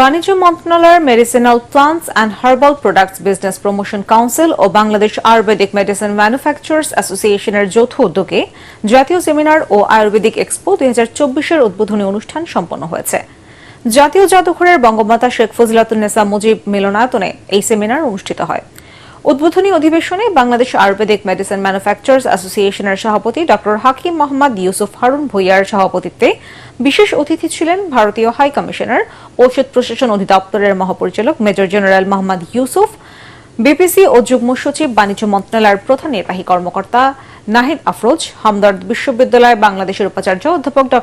বাণিজ্য মন্ত্রণালয়ের medicinal plants and herbal products business promotion council O Bangladesh Ayurvedic medicine manufacturers অ্যাসোসিয়েশনের যৌথ উদ্যোগে জাতীয় সেমিনার ও আয়ুর্বেদিক এক্সপো দুই হাজার চব্বিশের উদ্বোধনী অনুষ্ঠান সম্পন্ন হয়েছে। জাতীয় জাদুঘরের বঙ্গমাতা শেখ ফজিলাতুন্নেসা মুজিব মিলনায়তনে এই সেমিনার অনুষ্ঠিত হয়। উদ্বোধনী অধিবেশনে বাংলাদেশ আয়ুর্বেদিক মেডিসিন ম্যানুফ্যাকচারার্স অ্যাসোসিয়েশনের সভাপতি ড হাকিম মোহাম্মদ ইউসুফ হারুন ভুইয়ার সভাপতিত্বে বিশেষ অতিথি ছিলেন ভারতীয় হাই কমিশনার ঔষধ প্রশাসন অধিদপ্তরের মহাপরিচালক major general Mohammad Yusuf, BPC ও যুগ্ম সচিব বাণিজ্য মন্ত্রণালয়ের প্রধান নির্বাহী কর্মকর্তা নাহিদ আফরোজ, হামদর্দ বিশ্ববিদ্যালয় বাংলাদেশের উপাচার্য অধ্যাপক ড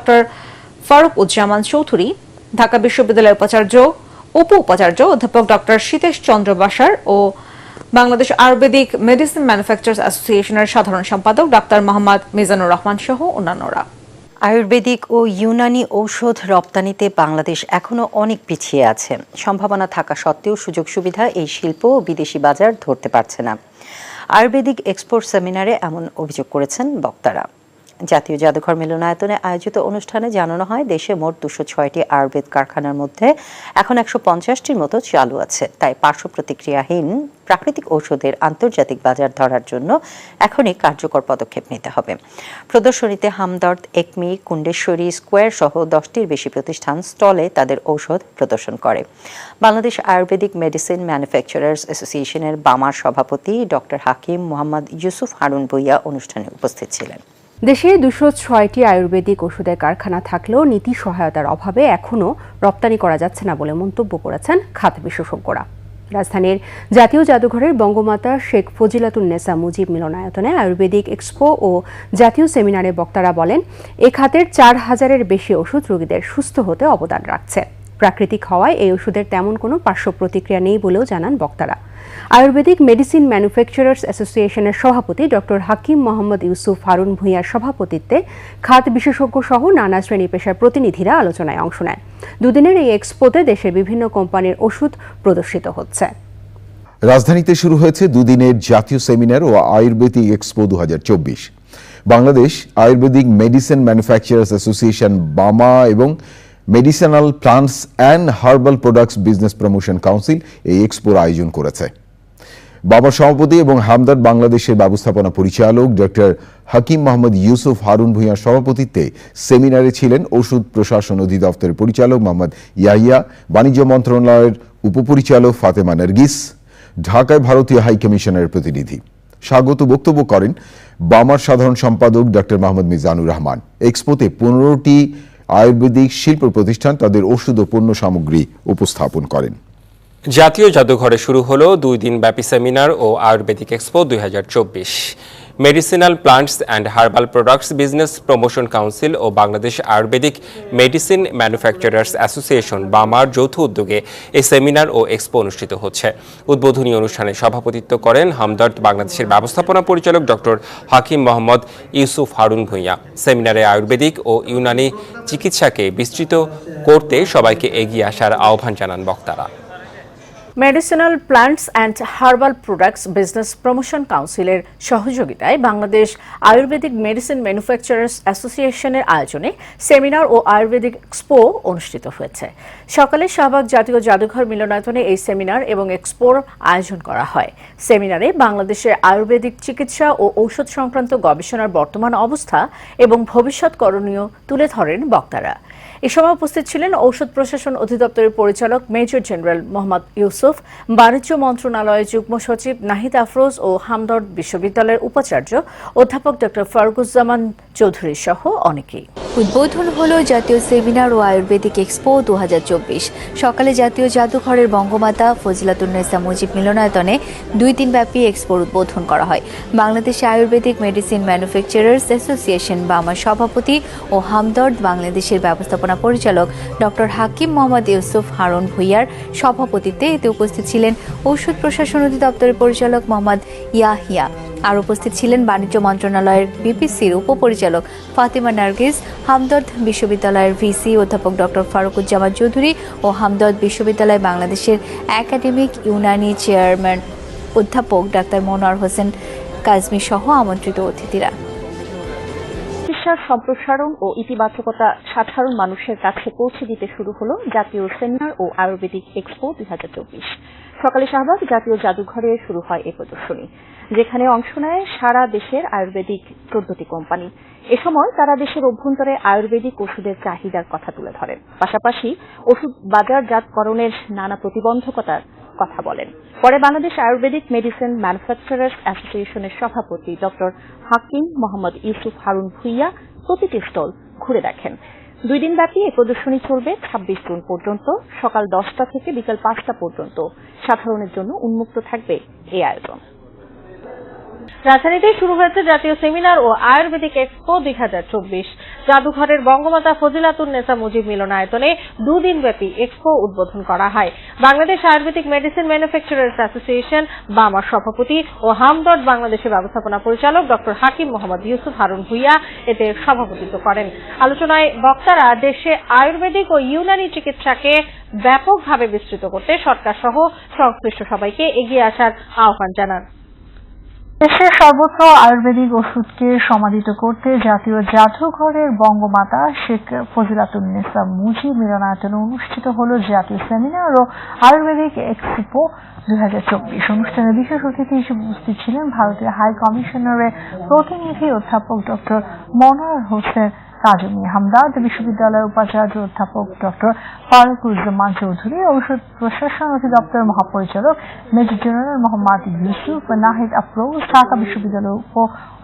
ফারুক উজ্জামান চৌধুরী, ঢাকা বিশ্ববিদ্যালয়ের উপাচার্য উপ উপাচার্য অধ্যাপক ড শীতেশ চন্দ্র বাসার ও বাংলাদেশ আয়ুর্বেদিক মেডিসিন ম্যানুফ্যাকচারার্স অ্যাসোসিয়েশনের সাধারণ সম্পাদক ডাক্তার মোহাম্মদ মিজানুর রহমান সহ অন্যান্যরা। আয়ুর্বেদিক ও ইউনানি ঔষধ রপ্তানিতে বাংলাদেশ এখনও অনেক পিছিয়ে আছে। সম্ভাবনা থাকা সত্ত্বেও সুযোগ সুবিধা এই শিল্প ও বিদেশি বাজার ধরতে পারছে না। আয়ুর্বেদিক এক্সপোর্ট সেমিনারে এমন অভিযোগ করেছেন বক্তারা। জাতীয় জাদুঘর মিলনায়তনে আয়োজিত অনুষ্ঠানে জানানো হয়, দেশে মোট দুশো ছয়টি আয়ুর্বেদ কারখানার মধ্যে এখন একশো পঞ্চাশটির মতো চালু আছে। তাই পার্শ্ব প্রতিক্রিয়াহীন প্রাকৃতিক ঔষধের আন্তর্জাতিক বাজার ধরার জন্য এখনই কার্যকর পদক্ষেপ নিতে হবে। প্রদর্শনীতে হামদর্দ, একমি, কুণ্ডেশ্বরী স্কোয়ার সহ দশটির বেশি প্রতিষ্ঠান স্টলে তাদের ঔষধ প্রদর্শন করে। বাংলাদেশ আয়ুর্বেদিক মেডিসিন ম্যানুফ্যাকচারার্স অ্যাসোসিয়েশনের বামার সভাপতি ডক্টর হাকিম মোহাম্মদ ইউসুফ হারুন ভুইয়া অনুষ্ঠানে উপস্থিত ছিলেন। দেশে দুশো ছয়টি আয়ুর্বেদিক ওষুধের কারখানা থাকলেও নীতি সহায়তার অভাবে এখনও রপ্তানি করা যাচ্ছে না বলে মন্তব্য করেছেন খাত বিশেষজ্ঞরা। রাজধানীর জাতীয় জাদুঘরের বঙ্গমাতা শেখ ফজিলাতুন্নেসা মুজিব মিলনায়তনে আয়ুর্বেদিক এক্সপো ও জাতীয় সেমিনারে বক্তারা বলেন, এ খাতের চার হাজারের বেশি ওষুধ রোগীদের সুস্থ হতে অবদান রাখছে। প্রাকৃতিক হওয়ায় এই ওষুধের তেমন কোনো পার্শ্ব প্রতিক্রিয়া নেই বলেও জানান বক্তারা। আয়ুর্বেদিক মেডিসিন ম্যানুফ্যাকচারার্স অ্যাসোসিয়েশনের সভাপতি ডক্টর হাকিম মোহাম্মদ ইউসুফ হারুন ভূঁইয়ার সভাপতিত্বে খাত বিশেষজ্ঞ সহ নানা শ্রেণি পেশার প্রতিনিধিরা আলোচনায় অংশ নেন। দুদিনের এই এক্সপোতে দেশের বিভিন্ন কোম্পানির ওষুধ প্রদর্শিত হচ্ছে। রাজধানীতে শুরু হয়েছে দুদিনের জাতীয় সেমিনার ও আয়ুর্বেদিক এক্সপো দুহাজার চব্বিশ। Bangladesh Ayurvedic medicine manufacturers association, BAMA এবং medicinal plants and herbal products business promotion council এই এক্সপোর আয়োজন করেছে। বাবার সভাপতি এবং হামদার্দ বাংলাদেশের ব্যবস্থাপনা পরিচালক ডক্টর হাকিম মোহাম্মদ ইউসুফ হারুন ভূঁইয়ার সভাপতিত্বে সেমিনারে ছিলেন ওষুধ প্রশাসন অধিদপ্তরের পরিচালক মোহাম্মদ ইয়াহিয়া, বাণিজ্য মন্ত্রণালয়ের উপপরিচালক ফাতেমা নার্গিস, ঢাকায় ভারতীয় হাই কমিশনের প্রতিনিধি। স্বাগত বক্তব্য করেন বামার সাধারণ সম্পাদক ডক্টর মোহাম্মদ মিজানুর রহমান। এক্সপোতে পনেরোটি আয়ুর্বেদিক শিল্প প্রতিষ্ঠান তাদের ওষুধ ও পণ্য সামগ্রী উপস্থাপন করেন। জাতীয় জাদুঘরে শুরু হলো দুই দিন ব্যাপী সেমিনার ও আয়ুর্বেদিক এক্সপো দুই হাজার চব্বিশ। Medicinal plants and herbal products business promotion council O Bangladesh Ayurvedic medicine manufacturers association বামার যৌথ উদ্যোগে এই সেমিনার ও এক্সপো অনুষ্ঠিত হচ্ছে। উদ্বোধনী অনুষ্ঠানে সভাপতিত্ব করেন হামদর্দ বাংলাদেশের ব্যবস্থাপনা পরিচালক ডক্টর হাকিম মোহাম্মদ ইউসুফ হারুন ভূঁইয়া। সেমিনারে আয়ুর্বেদিক ও ইউনানি চিকিৎসাকে বিস্তৃত করতে সবাইকে এগিয়ে আসার আহ্বান জানান বক্তারা। Medicinal plants and herbal products business promotion কাউন্সিলের সহযোগিতায় বাংলাদেশ আয়ুর্বেদিক মেডিসিন ম্যানুফ্যাকচারার্স অ্যাসোসিয়েশনের আয়োজনে সেমিনার ও আয়ুর্বেদিক এক্সপো অনুষ্ঠিত হয়েছে। সকালে শাহবাগ জাতীয় জাদুঘর মিলনায়তনে এই সেমিনার এবং এক্সপোর আয়োজন করা হয়। সেমিনারে বাংলাদেশের আয়ুর্বেদিক চিকিৎসা ও ঔষধ সংক্রান্ত গবেষণার বর্তমান অবস্থা এবং ভবিষ্যৎ করণীয় তুলে ধরেন বক্তারা। এ সময় উপস্থিত ছিলেন ঔষধ প্রশাসন অধিদপ্তরের পরিচালক মেজর জেনারেল মোহাম্মদ ইউসুফ, বাণিজ্য মন্ত্রণালয়ের যুগ্ম সচিব নাহিদ আফরোজ ও হামদর্দ বিশ্ববিদ্যালয়ের উপাচার্য অধ্যাপক ড ফারুকুজ্জামান চৌধুরী সহ অনেকেই। উদ্বোধন হলো জাতীয় সেমিনার ও আয়ুর্বেদিক এক্সপো দু হাজার চব্বিশ। সকালে জাতীয় জাদুঘরের বঙ্গমাতা ফজিলাতুন্নেসা মুজিব মিলনায়তনে দুই দিন ব্যাপী এক্সপোর উদ্বোধন করা হয়। Bangladesh Ayurvedic medicine manufacturers association বামার সভাপতি ও হামদর্দ বাংলাদেশের ব্যবস্থাপনা পরিচালক ডক্টর হাকিম মোহাম্মদ ইউসুফ হারুন ভুইয়ার সভাপতিত্বে এতে উপস্থিত ছিলেন ঔষধ প্রশাসন অধিদপ্তরের পরিচালক মোহাম্মদ ইয়াহিয়া। আর উপস্থিত ছিলেন বাণিজ্য মন্ত্রণালয়ের বিপিসির উপপরিচালক ফাতিমা নার্গিস, হামদর্দ বিশ্ববিদ্যালয়ের ভিসি অধ্যাপক ডক্টর ফারুকুজ্জামান চৌধুরী ও হামদর্দ বিশ্ববিদ্যালয় বাংলাদেশের একাডেমিক ইউনানি চেয়ারম্যান অধ্যাপক ডাক্তার মনোয়ার হোসেন কাজমি সহ আমন্ত্রিত অতিথিরা। প্রচার সম্প্রসারণ ও ইতিবাচকতা সাধারণ মানুষের কাছে পৌঁছে দিতে শুরু হলো জাতীয় সেমিনার ও আয়ুর্বেদিক এক্সপো দুই হাজার চব্বিশ। সকালে শাহবাগ জাতীয় জাদুঘরে শুরু হয় এই প্রদর্শনী, যেখানে অংশ নেয় সারা দেশের আয়ুর্বেদিক চোদ্দটি কোম্পানি। এ সময় তারা দেশের অভ্যন্তরে আয়ুর্বেদিক ওষুধের চাহিদার কথা তুলে ধরেন। পাশাপাশি ওষুধ বাজারজাতকরণের নানা প্রতিবন্ধকতার কথা বলেন। পরে বাংলাদেশ আয়ুর্বেদিক মেডিসিন ম্যানুফ্যাকচারার্স অ্যাসোসিয়েশনের সভাপতি ডক্টর হাকিম মোহাম্মদ ইউসুফ হারুন ভুইয়া প্রতিটি স্টল ঘুরে দেখেন। দুই দিন ব্যাপী এই প্রদর্শনী চলবে ছাব্বিশ জুন পর্যন্ত, সকাল দশটা থেকে বিকাল পাঁচটা পর্যন্ত। সাধারণের জন্য উন্মুক্ত থাকবে এই আয়োজন। রাজধানীতে শুরু হয়েছে জাতীয় সেমিনার ও আয়ুর্বেদিক এক্সপো দুই হাজার চব্বিশ। জাদুঘরের বঙ্গমাতা ফজিলাতুন নেসা মুজিব মিলনায়তনে দুদিন ব্যাপী এক্সপো উদ্বোধন করা হয়। Bangladesh Ayurvedic medicine manufacturers association বামার সভাপতি ও হামদর্দ বাংলাদেশের ব্যবস্থাপনা পরিচালক ডক্টর হাকিম মোহাম্মদ ইউসুফ হারুন ভুইয়া এতে সভাপতিত্ব করেন। আলোচনায় বক্তারা দেশে আয়ুর্বেদিক ও ইউনানি চিকিৎসাকে ব্যাপকভাবে বিস্তৃত করতে সরকার সহ সংশ্লিষ্ট সবাইকে এগিয়ে আসার আহ্বান জানান। দেশের সর্বত্র আয়ুর্বেদিক ওষুধকে সমাদিত করতে জাতীয় জাদুঘরের বঙ্গমাতা শেখ ফজিলাতুন্নেসা মুজি মিলনায়তনে অনুষ্ঠিত হল জাতীয় সেমিনার ও আয়ুর্বেদিক এক্সপো দুই হাজার চব্বিশ অনুষ্ঠানে বিশেষ অতিথি হিসেবে উপস্থিত ছিলেন ভারতীয় হাই কমিশনারের প্রতিনিধি অধ্যাপক ডক্টর মনোয়ার হোসেন কাজী হামদাদ বিশ্ববিদ্যালয়ের উপাচার্য অধ্যাপক ডক্টর ফারুকুজ্জামান চৌধুরী, ঔষধ প্রশাসন অধিদপ্তরের মহাপরিচালক মেজর জেনারেল মোহাম্মদ ইউসুফ, নাহিদ আফরোজ, ঢাকা বিশ্ববিদ্যালয়ের উপ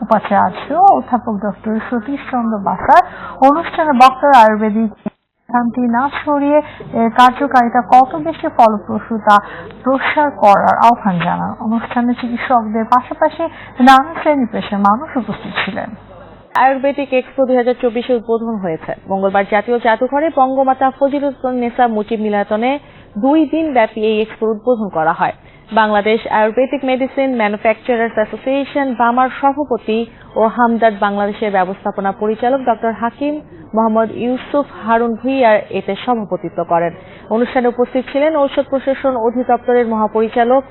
উপাচার্য অধ্যাপক ডক্টর সতীশ চন্দ্র বাসার, অনুষ্ঠানে বক্তারা আয়ুর্বেদিক শান্তি না ছড়িয়ে এর কার্যকারিতা কত বেশি ফলপ্রসূ তা প্রসার করার আহ্বান জানান। অনুষ্ঠানে চিকিৎসকদের পাশাপাশি নানা শ্রেণি পেশার মানুষ উপস্থিত ছিলেন। আয়ুর্বেদিক এক্সপো দুই হাজার চব্বিশে উদ্বোধন হয়েছে। মঙ্গলবার জাতীয় জাদুঘরে বঙ্গমাতা ফজিলুদ্দিনেসা মুজিব মিলাতনে দুই দিন ব্যাপী এই এক্সপোর উদ্বোধন করা হয়। Bangladesh Ayurvedic medicine manufacturers association বামার সভাপতি ও হামদার্দ বাংলাদেশের ব্যবস্থাপনা পরিচালক ডক্টর হাকিম মোহাম্মদ ইউসুফ হারুন ভুইয়ার এতে সভাপতিত্ব করেন। অনুষ্ঠানে উপস্থিত ছিলেন ঔষধ প্রশাসন অধিদপ্তরের মহাপরিচালক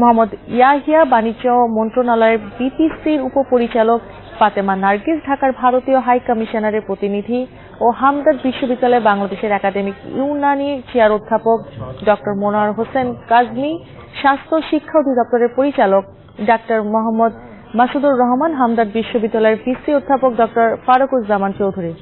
মোহাম্মদ ইয়াহিয়া বাণিজ্য মন্ত্রণালয়ের বিপিসির উপপরিচালক ফাতেমা নার্গিস, ঢাকার ভারতীয় হাই কমিশনারের প্রতিনিধি ও হামদাদ বিশ্ববিদ্যালয় বাংলাদেশের একাডেমিক ইউনানি চেয়ার অধ্যাপক ডক্টর মোনার হোসেন কাজমি, স্বাস্থ্য শিক্ষা অধিদপ্তরের পরিচালক ডাক্তার মোহাম্মদ মাসুদুর রহমান হামদাদ বিশ্ববিদ্যালয়ের ভিসি অধ্যাপক ডক্টর ফারুকুজ্জামান চৌধুরী।